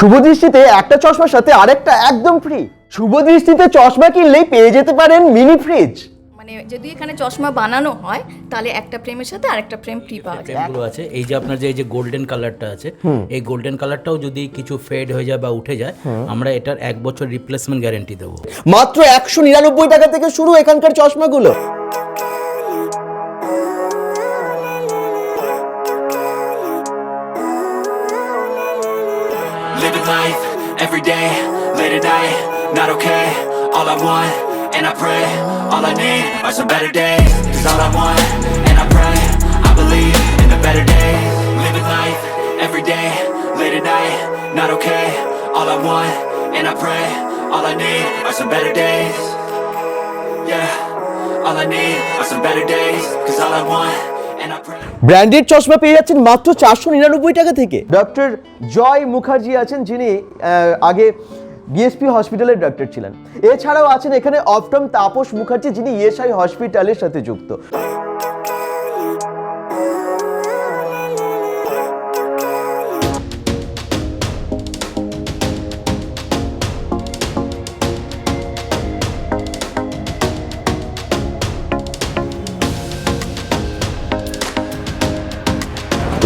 শুভ দৃষ্টিতে একটা চশমার সাথে আরেকটা একদম ফ্রি শুভ দৃষ্টিতে চশমা কিনলেই পেয়ে যেতে পারেন মিনি ফ্রিজ মানে যদি এখানে চশমা বানানো হয় তাহলে একটা ফ্রেমের সাথে আরেকটা ফ্রেম ফ্রি পাওয়া যায়। ফ্রেমগুলো আছে। এই যে আপনার যে এই যে গোল্ডেন কালারটা আছে এই গোল্ডেন কালারটাও যদি কিছু ফেড হয়ে যায় বা উঠে যায় আমরা এটার এক বছর রিপ্লেসমেন্ট গ্যারেন্টি দেবো। মাত্র একশো নিরানব্বই টাকা থেকে শুরু এখানকার চশমাগুলো। Want, and I pray, all I need are some better days. Cause all I want, and I pray, I believe in the better days. Living life every day, late at night, not okay. All I want, and I pray, all I need are some better days. Yeah, all I need are some better days. Cause all I want. Branded চশমা পেয়ে যাচ্ছেন মাত্র চারশো নিরানব্বই টাকা থেকে doctor জয় মুখার্জি আছেন যিনি আগে বিএসপি হসপিটালের ডাক্তার ছিলেন। এছাড়াও আছেন এখানে অফটম তাপস মুখার্জি যিনি ইএসআই হসপিটালের সাথে যুক্ত।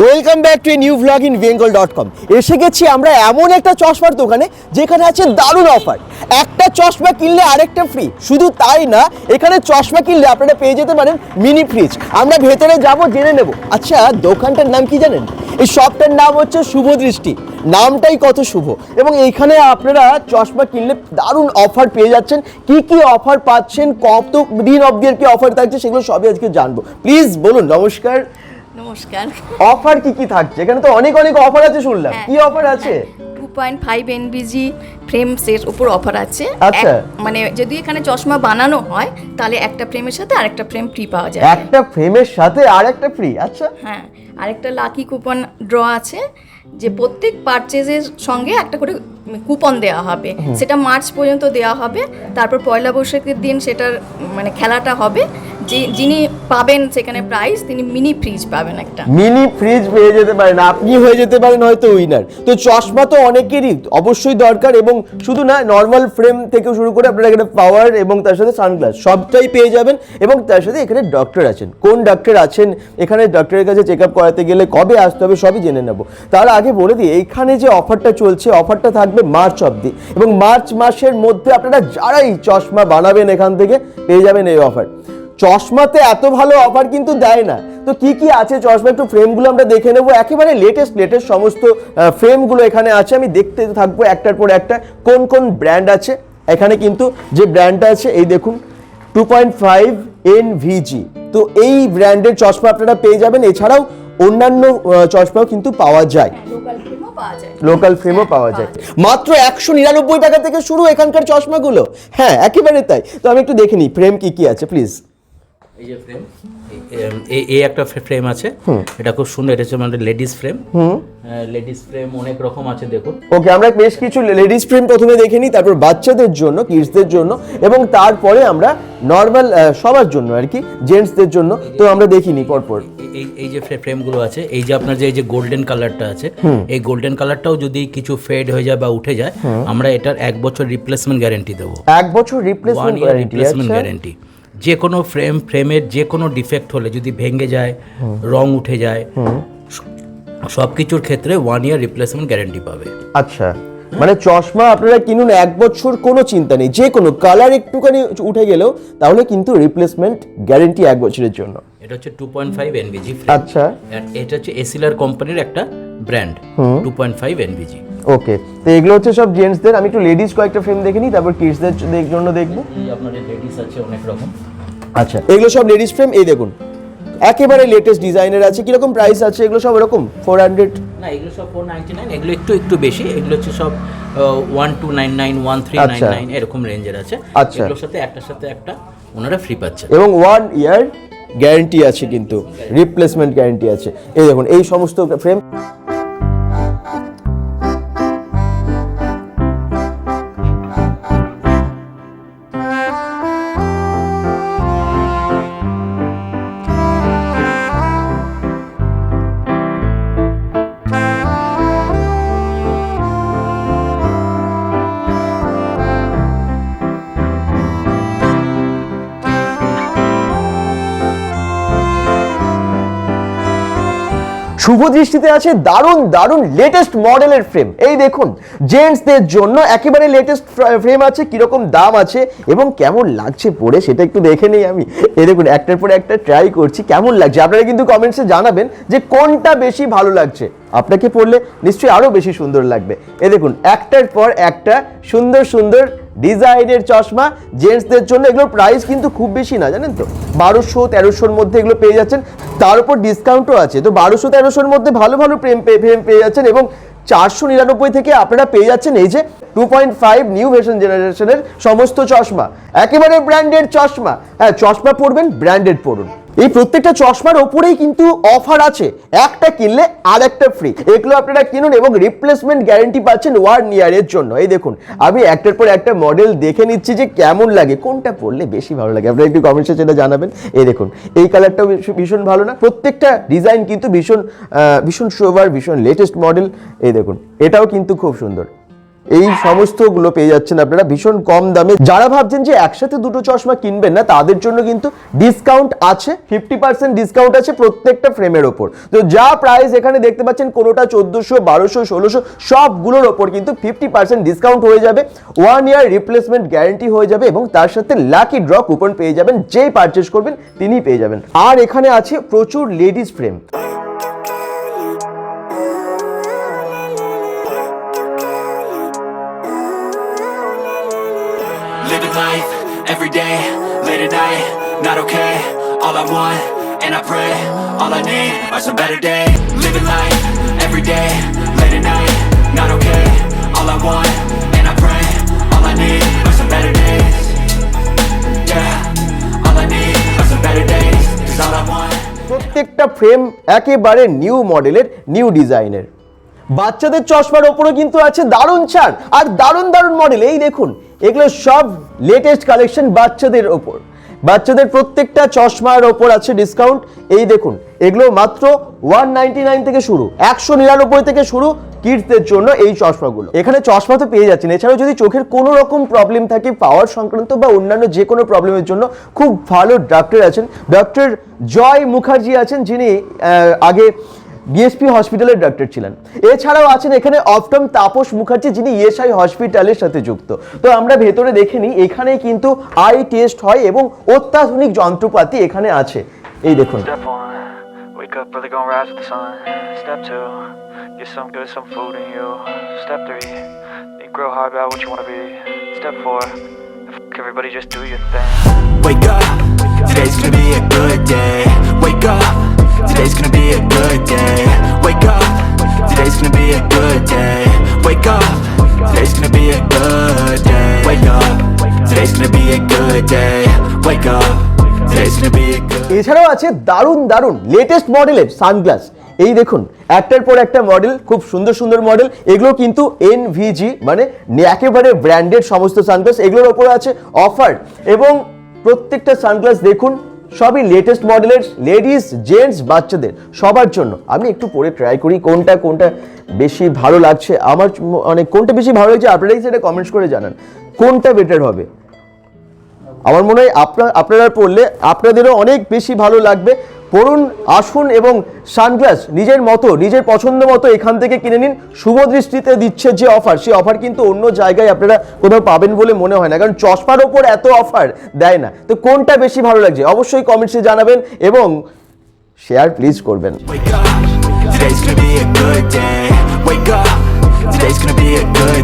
Welcome back to a new vlog in Bengal dot com এসে গেছি আমরা এমন একটা চশমার দোকানে যেখানে আছে দারুণ অফার একটা চশমা কিনলে আরেকটা ফ্রি শুধু তাই না, এখানে চশমা কিনলে আপনারা পেয়ে যেতে পারেন মিনি ফ্রিজ আমরা ভেতরে যাব, জেনে নেব। আচ্ছা দোকানটার নাম কি জানেন? এই শপটার নাম হচ্ছে শুভ দৃষ্টি নামটাই কত শুভ। এবং এইখানে আপনারা চশমা কিনলে দারুণ অফার পেয়ে যাচ্ছেন। কি কি অফার পাচ্ছেন কত দিন অবধি আর কি অফার থাকছে, সেগুলো সবই আজকে জানব। প্লিজ বলুন, নমস্কার। নমস্কার। অফার কি কি থাকছে? এখানে তো অনেক অনেক অফার আছে শুনলাম। হ্যাঁ। কি অফার আছে? টু পয়েন্ট ফাইভ এনবিজি ফ্রেম সেট উপর অফার আছে। আচ্ছা। মানে যদি এখানে চশমা বানানো হয় তাহলে একটা ফ্রেমের সাথে আরেকটা ফ্রেম ফ্রি পাওয়া যায় একটা ফ্রেমের সাথে আর একটা ফ্রি আচ্ছা। হ্যাঁ। আরেকটা লাকি কুপন ড্র আছে যে প্রত্যেক পারচেজের সঙ্গে একটা করে কুপন দেওয়া হবে। সেটা মার্চ পর্যন্ত দেওয়া হবে। তারপর পয়লা বৈশাখের দিন সেটার মানে খেলাটা হবে। যিনি পাবেন সেখানে প্রাইজ তিনি মিনি ফ্রিজ পাবেন একটা। মিনি ফ্রিজ পেয়ে যেতে পারেন আপনি হয়ে যেতে পারেন হয়তো উইনার তো চশমা তো অনেকেরই অবশ্যই দরকার এবং শুধু না নর্মাল ফ্রেম থেকে শুরু করে আপনারা এখানে পাওয়ার এবং তার সাথে সানগ্লাস সবটাই পেয়ে যাবেন এবং তার সাথে এখানে ডক্টর আছেন। কোন ডক্টর আছেন? এখানে ডক্টরের কাছে চেক আপ করাতে গেলে কবে আসতে হবে সবই জেনে নেব। তার আগে বলে দিই, এইখানে যে অফারটা চলছে অফারটা থাকবে মার্চ অবধি এবং মার্চ মাসের মধ্যে আপনারা যারাই চশমা বানাবেন এখান থেকে পেয়ে যাবেন এই অফার চশমাতে এত ভালো অফার কিন্তু দেয় না। তো কি কি আছে চশমা? একটু ফ্রেমগুলো আমরা দেখে নেব। একেবারে লেটেস্ট লেটেস্ট সমস্ত ফ্রেমগুলো এখানে আছে। আমি দেখতে থাকব একটার পর একটা কোন কোন ব্র্যান্ড আছে। এখানে কিন্তু যে ব্র্যান্ডটা আছে এই দেখুন টু পয়েন্ট ফাইভ এন ভিজি তো এই ব্র্যান্ডের চশমা আপনারা পেয়ে যাবেন। এছাড়াও অন্যান্য চশমাও কিন্তু পাওয়া যায়। লোকাল ফ্রেমও পাওয়া যায়। লোকাল ফ্রেমও পাওয়া যায়। মাত্র একশো নিরানব্বই টাকা থেকে শুরু এখানকার চশমাগুলো। হ্যাঁ একেবারে তাই। তো আমি একটু দেখে নিই। ফ্রেম কি কি আছে প্লিজ এই যে ফ্রেম এই একটা ফ্রেম আছে। এটা খুব সুন্দর এটা হচ্ছে আমাদের লেডিস ফ্রেম লেডিস ফ্রেম অনেক রকম আছে দেখুন। ওকে আমরা বেশ কিছু লেডিস ফ্রেম প্রথমে দেখে নিই তারপর বাচ্চাদের জন্য কিডসদের জন্য এবং তারপরে আমরা নর্মাল সবার জন্য আর কি জেন্টসদের জন্য। তো আমরা দেখিনি পরপর। এই এই যে ফ্রেমগুলো আছে এই যে আপনার যে এই যে গোল্ডেন কালারটা আছে এই গোল্ডেন কালারটাও যদি কিছু ফেড হয়ে যায় বা উঠে যায় আমরা এটার এক বছর রিপ্লেসমেন্ট গ্যারেন্টি দেবো। এক বছর রিপ্লেসমেন্ট গ্যারান্টি রিপ্লেসমেন্ট গ্যারেন্টি যে কোনো ফ্রেম ফ্রেমের যে কোনো ডিফেক্ট হলে যদি ভেঙে যায় রং উঠে যায় সব কিছুর ক্ষেত্রে ওয়ান ইয়ার রিপ্লেসমেন্ট গ্যারেন্টি পাবে। আচ্ছা। মানে চশমা আপনারা কিনুন এক বছর কোনো চিন্তা নেই। যে কোনো কালার একটুখানি উঠে গেলেও তাহলে কিন্তু রিপ্লেসমেন্ট গ্যারেন্টি এক বছরের জন্য। এটা হচ্ছে টু পয়েন্ট ফাইভ এনবিজি আচ্ছা। এটা হচ্ছে এসিলার কোম্পানির একটা ব্র্যান্ড টু পয়েন্ট ফাইভ এনবিজি ওকে তো এগুলো হচ্ছে সব জেন্টসদের আমি একটু লেডিস কয়েকটা ফ্রেম দেখে নিই তারপর কিডসদের জন্য দেখব। আপনাদের লেডিস আছে অনেক রকম। আচ্ছা। এগুলো সব লেডিস ফ্রেম এই দেখুন। একেবারে লেটেস্ট ডিজাইনের আছে। কীরকম প্রাইস আছে? এগুলো সব এরকম? ফোর হান্ড্রেড না এগুলো সব ফোর নাইনটি নাইন এগুলো একটু একটু বেশি। এগুলো হচ্ছে সব one two nine nine one three nine. Nine এরকম রেঞ্জের আছে। আচ্ছা। এগুলোর সাথে একটার সাথে একটা ওনারা ফ্রি পাচ্ছে। এবং ওয়ান ইয়ার গ্যারেন্টি আছে কিন্তু। রিপ্লেসমেন্ট গ্যারেন্টি আছে। এই দেখুন এই সমস্ত ফ্রেম শুভ দৃষ্টিতে আছে দারুণ দারুণ লেটেস্ট মডেলের ফ্রেম এই দেখুন জেন্টসদের জন্য একেবারে লেটেস্ট ফ্রেম আছে, কীরকম দাম আছে এবং কেমন লাগছে পরে সেটা একটু দেখে নেই আমি। এই দেখুন, একটার পরে একটা ট্রাই করছি, কেমন লাগছে? আপনারা কিন্তু কমেন্টসে জানাবেন যে কোনটা বেশি ভালো লাগছে। আপনাকে পড়লে নিশ্চয়ই আরও বেশি সুন্দর লাগবে। এ দেখুন, একটার পর একটা সুন্দর সুন্দর ডিজাইনের চশমা, জেন্টসদের জন্য এগুলোর প্রাইস কিন্তু খুব বেশি না, জানেন তো? বারোশো, তেরোশোর মধ্যে এগুলো পেয়ে যাচ্ছেন। তার উপর ডিসকাউন্টও আছে। তো বারোশো, তেরোশোর মধ্যে ভালো ভালো প্রেম ফ্রেম পেয়ে যাচ্ছেন এবং চারশো নিরানব্বই থেকে আপনারা পেয়ে যাচ্ছেন এই যে two point five new version জেনারেশনের সমস্ত চশমা। একেবারে ব্র্যান্ডেড চশমা। হ্যাঁ চশমা পরবেন ব্র্যান্ডেড পরুন। এই প্রত্যেকটা চশমার ওপরেই কিন্তু অফার আছে। একটা কিনলে আর একটা ফ্রি এগুলো আপনারা কিনুন এবং রিপ্লেসমেন্ট গ্যারেন্টি পাচ্ছেন ওয়ান ইয়ারের জন্য। এই দেখুন, আমি একটার পর একটা মডেল দেখে নিচ্ছি যে কেমন লাগে, কোনটা পরলে বেশি ভালো লাগে। আপনারা একটু কমেন্টসে সেটা জানাবেন। এই দেখুন, এই কালারটাও ভীষণ- ভালো না? প্রত্যেকটা ডিজাইন কিন্তু ভীষণ ভীষণ সোবার ভীষণ লেটেস্ট মডেল এই দেখুন, এটাও কিন্তু খুব সুন্দর। এই সমস্তগুলো পেয়ে যাচ্ছেন আপনারা ভীষণ কম দামে। যারা ভাবছেন যে একসাথে দুটো চশমা কিনবেন না, তাদের জন্য কিন্তু ডিসকাউন্ট আছে ফিফটি পার্সেন্ট ডিসকাউন্ট আছে প্রত্যেকটা ফ্রেমের ওপর। তো যা প্রাইস এখানে দেখতে পাচ্ছেন, কোনোটা চোদ্দোশো, বারোশো, ষোলোশো, সবগুলোর ওপর কিন্তু ফিফটি পার্সেন্ট ডিসকাউন্ট হয়ে যাবে। ওয়ান ইয়ার রিপ্লেসমেন্ট গ্যারেন্টি হয়ে যাবে এবং তার সাথে লাকি ড্র কুপন পেয়ে যাবেন, যেই পারচেস করবেন তিনি পেয়ে যাবেন। আর এখানে আছে প্রচুর ladies frame life every day, late at night, not okay. All I want, and I pray, all I need are some better days. Living life every day, late at night, not okay. All I want, and I pray, all I need are some better days. Yeah, all I need are some better days. Cause all I want. প্রত্যেকটা frame একেবারে new মডেলের new ডিজাইনের বাচ্চাদের চশমার ওপরও কিন্তু আছে দারুণ ছাড়। আর দারুণ দারুণ মডেল এই দেখুন, এগুলো সব লেটেস্ট কালেকশন বাচ্চাদের ওপর। বাচ্চাদের প্রত্যেকটা চশমার ওপর আছে ডিসকাউন্ট এই দেখুন, এগুলো মাত্র ওয়ান থেকে শুরু, একশো নিরানব্বই থেকে শুরু কিডসদের জন্য এই চশমাগুলো। এখানে চশমা তো পেয়ে যাচ্ছেন। এছাড়াও যদি চোখের কোনো রকম প্রবলেম থাকে পাওয়ার সংক্রান্ত বা অন্যান্য যে কোনো প্রবলেমের জন্য খুব ভালো ডাক্তার আছেন। ডক্টর জয় মুখার্জি আছেন, যিনি আগে বিএসপি হসপিটালের ডাক্তার ছিলেন এছাড়াও আছেন এখানে অফটম তাপস মুখার্জি যিনি ইএসআই হসপিটালের সাথে যুক্ত তো আমরা ভেতরে দেখে নিই এখানে কিন্তু আই টেস্ট হয় এবং অত্যাধুনিক যন্ত্রপাতি এখানে আছে এই দেখুন Everybody just do your thing. Wake up, today's gonna be a good day. Wake up. Today's gonna be a good day. Wake up, today's gonna be a good day. Wake up, today's gonna be a good day. Wake up, today's gonna be a good day. Wake up, today's gonna be a good এছাড়াও আছে দারুণ দারুণ latest মডেলের sunglass এই দেখুন একটার পর একটা মডেল খুব সুন্দর সুন্দর মডেল এগুলো কিন্তু এনভিজি মানে একেবারে ব্র্যান্ডেড সমস্ত সানগ্লাস এগুলোর ওপর আছে অফার এবং প্রত্যেকটা সানগ্লাস দেখুন সবই লেটেস্ট মডেলের লেডিস জেন্টস বাচ্চাদের সবার জন্য। আমি একটু পরে ট্রাই করি কোনটা কোনটা বেশি ভালো লাগছে। আমার মানে কোনটা বেশি ভালো লাগছে আপনারাই সেটা কমেন্টস করে জানান। কোনটা বেটার হবে? আমার মনে হয় আপনার, আপনারা পড়লে আপনাদেরও অনেক বেশি ভালো লাগবে। পড়ুন আসুন এবং সানগ্লাস নিজের মতো নিজের পছন্দ মতো এখান থেকে কিনে নিন। শুভ দৃষ্টিতে দিচ্ছে যে অফার সেই অফার কিন্তু অন্য জায়গায় আপনারা কোথাও পাবেন বলে মনে হয় না কারণ চশমার ওপর এত অফার দেয় না। তো কোনটা বেশি ভালো লাগছে? অবশ্যই কমেন্টসে জানাবেন এবং শেয়ার প্লিজ করবেন। Today's gonna be a good day. Wake up, today's gonna be a good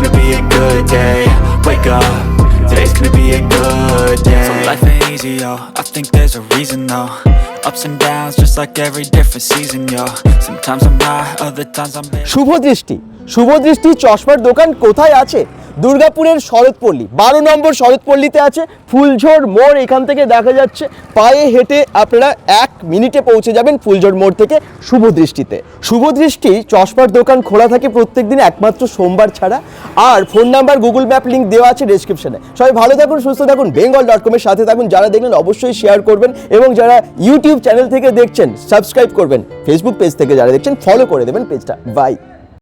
gonna be a good day. Wake up, today's gonna be a good day. So life ain't easy, yo. I think there's a reason, though. Ups and downs, just like every different season, yo. Sometimes I'm high, other times I'm. শুভ দৃষ্টি শুভ দৃষ্টি চশমার দোকান কোথায় আছে দুর্গাপুরের শরৎপল্লী, বারো নম্বর শরৎপল্লীতে আছে ফুলঝোর মোড়, এখান থেকে দেখা যাচ্ছে পায়ে হেঁটে আপনারা এক মিনিটে পৌঁছে যাবেন ফুলঝোর মোড় থেকে শুভ দৃষ্টিতে। শুভ দৃষ্টি, চশমার দোকান খোলা থাকে প্রত্যেক দিন একমাত্র সোমবার ছাড়া। আর phone number, Google map link দেওয়া আছে ডেসক্রিপশনে। সবাই ভালো থাকুন, সুস্থ থাকুন, বেঙ্গল ডট কমের সাথে থাকুন। যারা দেখলেন অবশ্যই শেয়ার করবেন এবং যারা ইউটিউব চ্যানেল থেকে দেখছেন সাবস্ক্রাইব করবেন। ফেসবুক পেজ থেকে যারা দেখছেন ফলো করে দেবেন পেজটা বাই